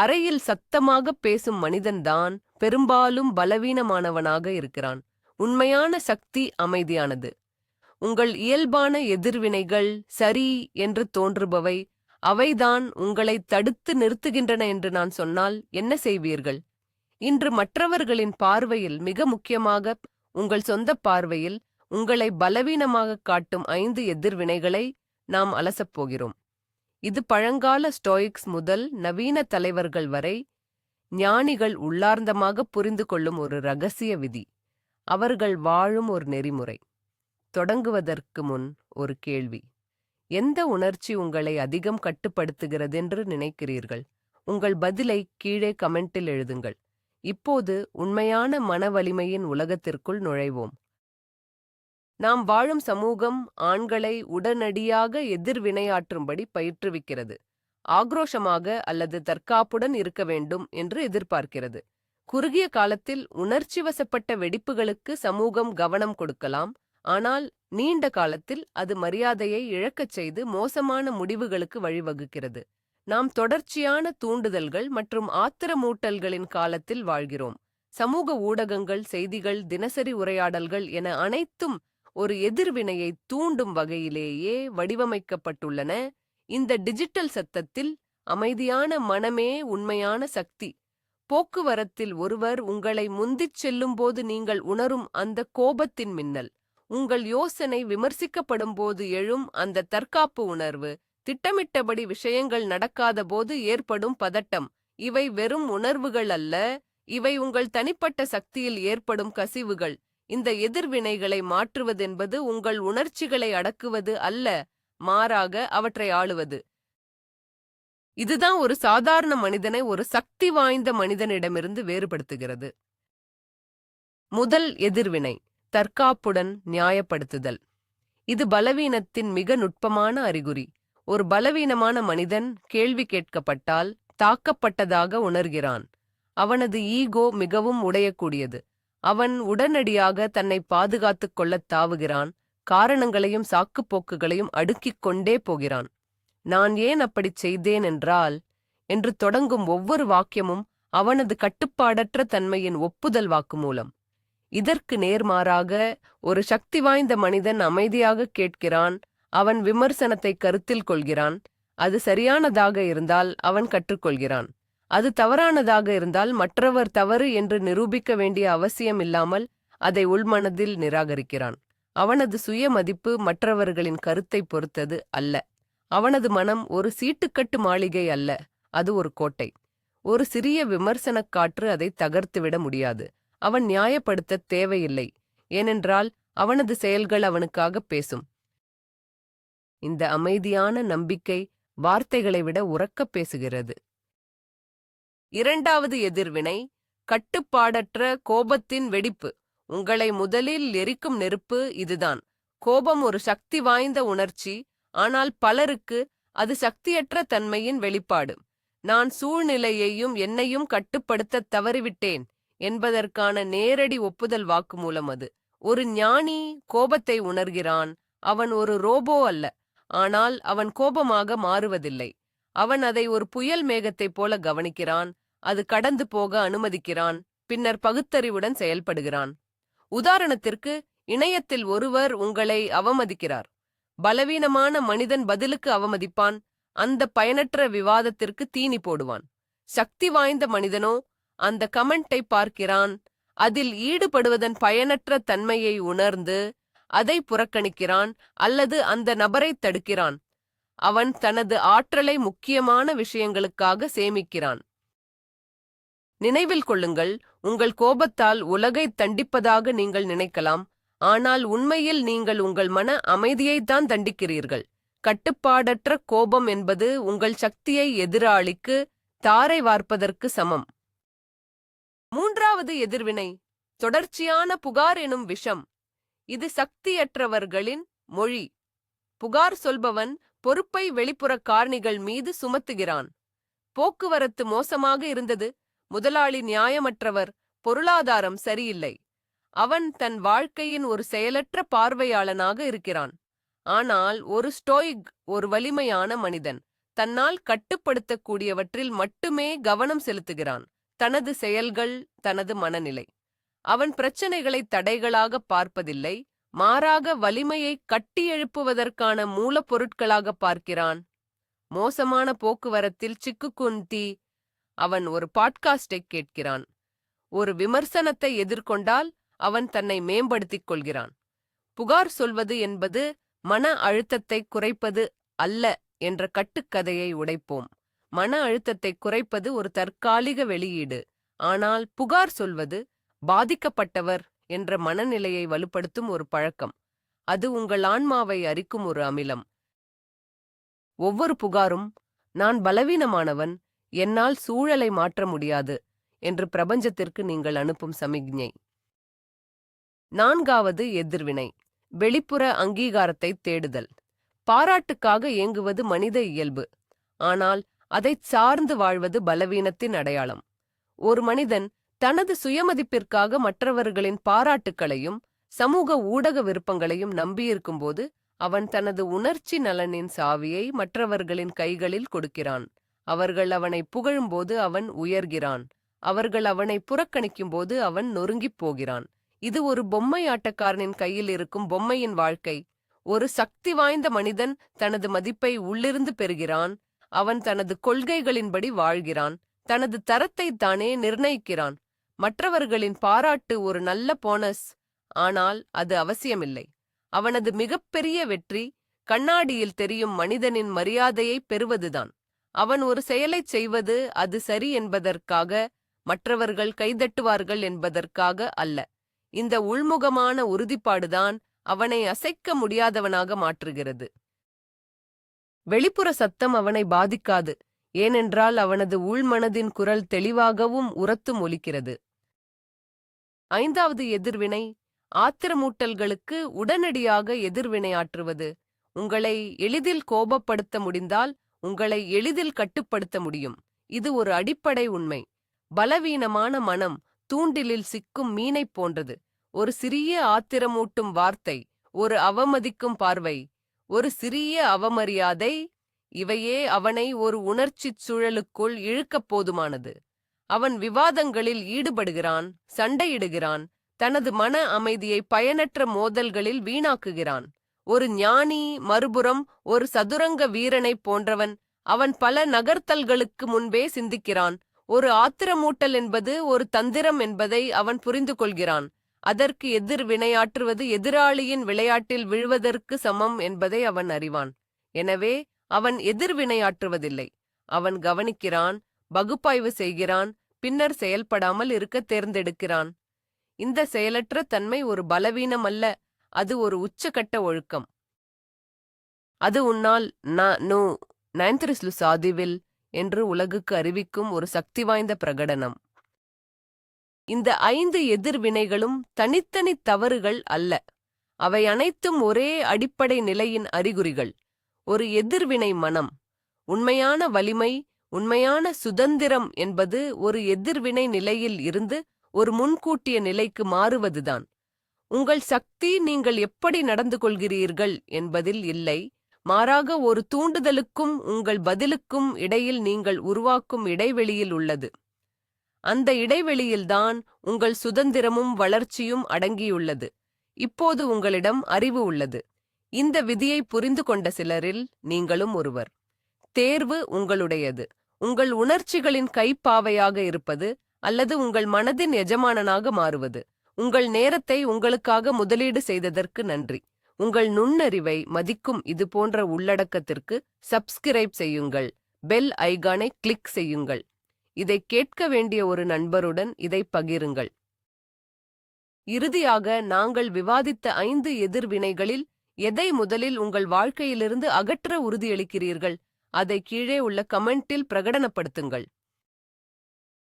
அறையில் சத்தமாக பேசும் மனிதன்தான் பெரும்பாலும் பலவீனமானவனாக இருக்கிறான். உண்மையான சக்தி அமைதியானது. உங்கள் இயல்பான எதிர்வினைகள் சரி என்று தோன்றுபவை அவைதான் உங்களை தடுத்து நிறுத்துகின்றன என்று நான் சொன்னால் என்ன செய்வீர்கள்? இன்று மற்றவர்களின் பார்வையில் மிக முக்கியமாக உங்கள் சொந்த பார்வையில் உங்களை பலவீனமாக காட்டும் ஐந்து எதிர்வினைகளை நாம் அலசப் போகிறோம். இது பழங்கால ஸ்டோயிக்ஸ் முதல் நவீன தலைவர்கள் வரை ஞானிகள் உள்ளார்ந்தமாக புரிந்து கொள்ளும் ஒரு ரகசிய விதி. அவர்கள் வாழும் ஒரு நெறிமுறை. தொடங்குவதற்கு முன் ஒரு கேள்வி. எந்த உணர்ச்சி உங்களை அதிகம் கட்டுப்படுத்துகிறதென்று நினைக்கிறீர்கள்? உங்கள் பதிலை கீழே கமெண்டில் எழுதுங்கள். இப்போது உண்மையான மன வலிமையின் உலகத்திற்குள் நுழைவோம். நாம் வாழும் சமூகம் ஆண்களை உடனடியாக எதிர்வினையாற்றும்படி பயிற்றுவிக்கிறது. ஆக்ரோஷமாக அல்லது தற்காப்புடன் இருக்க வேண்டும் என்று எதிர்பார்க்கிறது. குறுகிய காலத்தில் உணர்ச்சி வசப்பட்ட வெடிப்புகளுக்கு சமூகம் கவனம் கொடுக்கலாம். ஆனால் நீண்ட காலத்தில் அது மரியாதையை இழக்கச் செய்து மோசமான முடிவுகளுக்கு வழிவகுக்கிறது. நாம் தொடர்ச்சியான தூண்டுதல்கள் மற்றும் ஆத்திரமூட்டல்களின் காலத்தில் வாழ்கிறோம். சமூக ஊடகங்கள் செய்திகள் தினசரி உரையாடல்கள் என அனைத்தும் ஒரு எதிர்வினையை தூண்டும் வகையிலேயே வடிவமைக்கப்பட்டுள்ளன. இந்த டிஜிட்டல் சத்தத்தில் அமைதியான மனமே உண்மையான சக்தி. போக்குவரத்தில் ஒருவர் உங்களை முந்திச் செல்லும்போது நீங்கள் உணரும் அந்த கோபத்தின் மின்னல். உங்கள் யோசனை விமர்சிக்கப்படும் போது எழும் அந்த தற்காப்பு உணர்வு. திட்டமிட்டபடி விஷயங்கள் நடக்காத போது ஏற்படும் பதட்டம். இவை வெறும் உணர்வுகள் அல்ல இவை உங்கள் தனிப்பட்ட சக்தியில் ஏற்படும் கசிவுகள். இந்த எதிர்வினைகளை மாற்றுவதென்பது உங்கள் உணர்ச்சிகளை அடக்குவது அல்ல மாறாக அவற்றை ஆளுவது. இதுதான் ஒரு சாதாரண மனிதனை ஒரு சக்தி வாய்ந்த மனிதனிடமிருந்து வேறுபடுத்துகிறது. முதல் எதிர்வினை தற்காப்புடன் நியாயப்படுத்துதல். இது பலவீனத்தின் மிக நுட்பமான அறிகுறி. ஒரு பலவீனமான மனிதன் கேள்வி கேட்கப்பட்டால் தாக்கப்பட்டதாக உணர்கிறான். அவனது ஈகோ மிகவும் உடையக்கூடியது. அவன் உடனடியாக தன்னை பாதுகாத்துக் கொள்ளத் தாவுகிறான் காரணங்களையும் சாக்குப்போக்குகளையும் அடுக்கிக் கொண்டே போகிறான். நான் ஏன் அப்படிச் செய்தேன் என்றால் என்று தொடங்கும் ஒவ்வொரு வாக்கியமும் அவனது கட்டுப்பாடற்ற தன்மையின் ஒப்புதல் வாக்குமூலம். இதற்கு நேர்மாறாக ஒரு சக்தி வாய்ந்த மனிதன் அமைதியாக கேட்கிறான் அவன் விமர்சனத்தை கருத்தில் கொள்கிறான் அது சரியானதாக இருந்தால் அவன் கற்றுக்கொள்கிறான். அது தவறானதாக இருந்தால் மற்றவர் தவறு என்று நிரூபிக்க வேண்டிய அவசியம் இல்லாமல் அதை உள்மனதில் நிராகரிக்கிறான். அவனது சுய மதிப்பு மற்றவர்களின் கருத்தை பொறுத்தது அல்ல. அவனது மனம் ஒரு சீட்டுக்கட்டு மாளிகை அல்ல அது ஒரு கோட்டை. ஒரு சிறிய விமர்சனக் காற்று அதை தகர்த்துவிட முடியாது. அவன் நியாயப்படுத்த தேவையில்லை. ஏனென்றால் அவனது செயல்கள் அவனுக்காக பேசும். இந்த அமைதியான நம்பிக்கை வார்த்தைகளை விட உறக்கப் பேசுகிறது. இரண்டாவது எதிர்வினை கட்டுப்பாடற்ற கோபத்தின் வெடிப்பு. உங்களை முதலில் எரிக்கும் நெருப்பு இதுதான். கோபம் ஒரு சக்தி வாய்ந்த உணர்ச்சி ஆனால் பலருக்கு அது சக்தியற்ற தன்மையின் வெளிப்பாடு. நான் சூழ்நிலையையும் என்னையும் கட்டுப்படுத்த தவறிவிட்டேன் என்பதற்கான நேரடி ஒப்புதல் வாக்குமூலம் அது. ஒரு ஞானி கோபத்தை உணர்கிறான் அவன் ஒரு ரோபோ அல்ல ஆனால் அவன் கோபமாக மாறுவதில்லை. அவன் அதை ஒரு புயல் மேகத்தைப் போல கவனிக்கிறான் அது கடந்து போக அனுமதிக்கிறான் பின்னர் பகுத்தறிவுடன் செயல்படுகிறான். உதாரணத்திற்கு இணையத்தில் ஒருவர் உங்களை அவமதிக்கிறார். பலவீனமான மனிதன் பதிலுக்கு அவமதிப்பான் அந்த பயனற்ற விவாதத்திற்கு தீனி போடுவான். சக்தி வாய்ந்த மனிதனோ அந்த கமெண்டை பார்க்கிறான் அதில் ஈடுபடுவதன் பயனற்ற தன்மையை உணர்ந்து அதை புறக்கணிக்கிறான் அல்லது அந்த நபரை தடுக்கிறான். அவன் தனது ஆற்றலை முக்கியமான விஷயங்களுக்காக சேமிக்கிறான். நினைவில் கொள்ளுங்கள் உங்கள் கோபத்தால் உலகை தண்டிப்பதாக நீங்கள் நினைக்கலாம் ஆனால் உண்மையில் நீங்கள் உங்கள் மன அமைதியைத்தான் தண்டிக்கிறீர்கள். கட்டுப்பாடற்ற கோபம் என்பது உங்கள் சக்தியை எதிராளிக்கு தாரை வார்ப்பதற்கு சமம். மூன்றாவது எதிர்வினை தொடர்ச்சியான புகார் எனும் விஷம். இது சக்தியற்றவர்களின் மொழி. புகார் சொல்பவன் பொறுப்பை வெளிப்புற காரணிகள் மீது சுமத்துகிறான். போக்குவரத்து மோசமாக இருந்தது. முதலாளி நியாயமற்றவர். பொருளாதாரம் சரியில்லை. அவன் தன் வாழ்க்கையின் ஒரு செயலற்ற பார்வையாளனாக இருக்கிறான். ஆனால் ஒரு ஸ்டோயிக் ஒரு வலிமையான மனிதன் தன்னால் கட்டுப்படுத்தக்கூடியவற்றில் மட்டுமே கவனம் செலுத்துகிறான். தனது செயல்கள் தனது மனநிலை. அவன் பிரச்சனைகளை தடைகளாக பார்ப்பதில்லை. மாறாக வலிமையை கட்டியெழுப்புவதற்கான மூலப்பொருட்களாக பார்க்கிறான். மோசமான போக்குவரத்தில் சிக்குக்குந்தி அவன் ஒரு பாட்காஸ்டை கேட்கிறான். ஒரு விமர்சனத்தை எதிர்கொண்டால் அவன் தன்னை மேம்படுத்திக் கொள்கிறான். புகார் சொல்வது என்பது மன அழுத்தத்தை குறைப்பது அல்ல என்ற கட்டுக்கதையை உடைப்போம். மன அழுத்தத்தை குறைப்பது ஒரு தற்காலிக வெளியீடு. ஆனால் புகார் சொல்வது பாதிக்கப்பட்டவர் என்ற மனநிலையை வலுப்படுத்தும் ஒரு பழக்கம். அது உங்கள் ஆன்மாவை அரிக்கும் ஒரு அமிலம். ஒவ்வொரு புகாரும் நான் பலவீனமானவன் என்னால் சூழலை மாற்ற முடியாது என்று பிரபஞ்சத்திற்கு நீங்கள் அனுப்பும் சமிக்ஞை. நான்காவது எதிர்வினை வெளிப்புற அங்கீகாரத்தை தேடுதல். பாராட்டுக்காக ஏங்குவது மனித இயல்பு. ஆனால் அதைச் சார்ந்து வாழ்வது பலவீனத்தின் அடையாளம். ஒரு மனிதன் தனது சுயமதிப்பிற்காக மற்றவர்களின் பாராட்டுக்களையும் சமூக ஊடக விருப்பங்களையும் நம்பியிருக்கும்போது அவன் தனது உணர்ச்சி நலனின் சாவியை மற்றவர்களின் கைகளில் கொடுக்கிறான். அவர்கள் அவனை புகழும்போது அவன் உயர்கிறான். அவர்கள் அவனை புறக்கணிக்கும்போது அவன் நொறுங்கிப் போகிறான். இது ஒரு பொம்மை ஆட்டக்காரனின் கையில் இருக்கும் பொம்மையின் வாழ்க்கை. ஒரு சக்தி வாய்ந்த மனிதன் தனது மதிப்பை உள்ளிருந்து பெறுகிறான். அவன் தனது கொள்கைகளின்படி வாழ்கிறான். தனது தரத்தை தானே நிர்ணயிக்கிறான். மற்றவர்களின் பாராட்டு ஒரு நல்ல போனஸ். ஆனால் அது அவசியமில்லை. அவனது மிகப்பெரிய வெற்றி கண்ணாடியில் தெரியும் மனிதனின் மரியாதையை பெறுவதுதான். அவன் ஒரு செயலைச் செய்வது அது சரி என்பதற்காக மற்றவர்கள் கைதட்டுவார்கள் என்பதற்காக அல்ல. இந்த உள்முகமான உறுதிப்பாடுதான் அவனை அசைக்க முடியாதவனாக மாற்றுகிறது. வெளிப்புற சத்தம் அவனை பாதிக்காது. ஏனென்றால் அவனது உள்மனதின் குரல் தெளிவாகவும் உரத்தும் ஒலிக்கிறது. ஐந்தாவது எதிர்வினை ஆத்திரமூட்டல்களுக்கு உடனடியாக எதிர்வினையாற்றுவது உங்களை எளிதில் கோபப்படுத்த முடிந்தால் உங்களை எளிதில் கட்டுப்படுத்த முடியும். இது ஒரு அடிப்படை உண்மை. பலவீனமான மனம் தூண்டிலில் சிக்கும் மீனைப் போன்றது. ஒரு சிறிய ஆத்திரமூட்டும் வார்த்தை ஒரு அவமதிக்கும் பார்வை ஒரு சிறிய அவமரியாதை இவையே அவனை ஒரு உணர்ச்சிச் சூழலுக்குள் இழுக்கப் போதுமானது. அவன் விவாதங்களில் ஈடுபடுகிறான் சண்டையிடுகிறான் தனது மன அமைதியை பயனற்ற மோதல்களில் வீணாக்குகிறான். ஒரு ஞானி மறுபுறம் ஒரு சதுரங்க வீரனைப் போன்றவன் அவன் பல நகர்த்தல்களுக்கு முன்பே சிந்திக்கிறான். ஒரு ஆத்திரமூட்டல் என்பது ஒரு தந்திரம் என்பதை அவன் புரிந்து கொள்கிறான் அதற்கு எதிர் வினையாற்றுவது எதிராளியின் விளையாட்டில் விழுவதற்கு சமம் என்பதை அவன் அறிவான். எனவே அவன் எதிர் வினையாற்றுவதில்லை. அவன் கவனிக்கிறான் பகுப்பாய்வு செய்கிறான் பின்னர் செயல்படாமல் இருக்க தேர்ந்தெடுக்கிறான். இந்த செயலற்ற தன்மை ஒரு பலவீனம் அல்ல அது ஒரு உச்சகட்ட ஒழுக்கம். அது உன்னால் ந நோ நயன்திரிஸ்லு சாதிவில் என்று உலகுக்கு அறிவிக்கும் ஒரு சக்தி வாய்ந்த பிரகடனம். இந்த ஐந்து எதிர்வினைகளும் தனித்தனி தவறுகள் அல்ல அவை அனைத்தும் ஒரே அடிப்படை நிலையின் அறிகுறிகள். ஒரு எதிர்வினை மனம் உண்மையான வலிமை உண்மையான சுதந்திரம் என்பது ஒரு எதிர்வினை நிலையில் இருந்து ஒரு முன்கூட்டிய நிலைக்கு மாறுவதுதான். உங்கள் சக்தி நீங்கள் எப்படி நடந்து கொள்கிறீர்கள் என்பதில் இல்லை. மாறாக ஒரு தூண்டுதலுக்கும் உங்கள் பதிலுக்கும் இடையில் நீங்கள் உருவாக்கும் இடைவெளியில் உள்ளது. அந்த இடைவெளியில்தான் உங்கள் சுதந்திரமும் வளர்ச்சியும் அடங்கியுள்ளது. இப்போது உங்களிடம் அறிவு உள்ளது. இந்த விதியை புரிந்து கொண்ட சிலரில் நீங்களும் ஒருவர். தேர்வு உங்களுடையது. உங்கள் உணர்ச்சிகளின் கைப்பாவையாக இருப்பது அல்லது உங்கள் மனதின் எஜமானனாக மாறுவது. உங்கள் நேரத்தை உங்களுக்காக முதலீடு செய்ததற்கு நன்றி. உங்கள் நுண்ணறிவை மதிக்கும் இது போன்ற உள்ளடக்கத்திற்கு சப்ஸ்கிரைப் செய்யுங்கள். பெல் ஐகானை கிளிக் செய்யுங்கள். இதை கேட்க வேண்டிய ஒரு நண்பருடன் இதை பகிருங்கள். இறுதியாக நாங்கள் விவாதித்த ஐந்து எதிர்வினைகளில் எதை முதலில் உங்கள் வாழ்க்கையிலிருந்து அகற்ற உறுதியளிக்கிறீர்கள்? அதை கீழே உள்ள கமெண்டில் பிரகடனப்படுத்துங்கள்.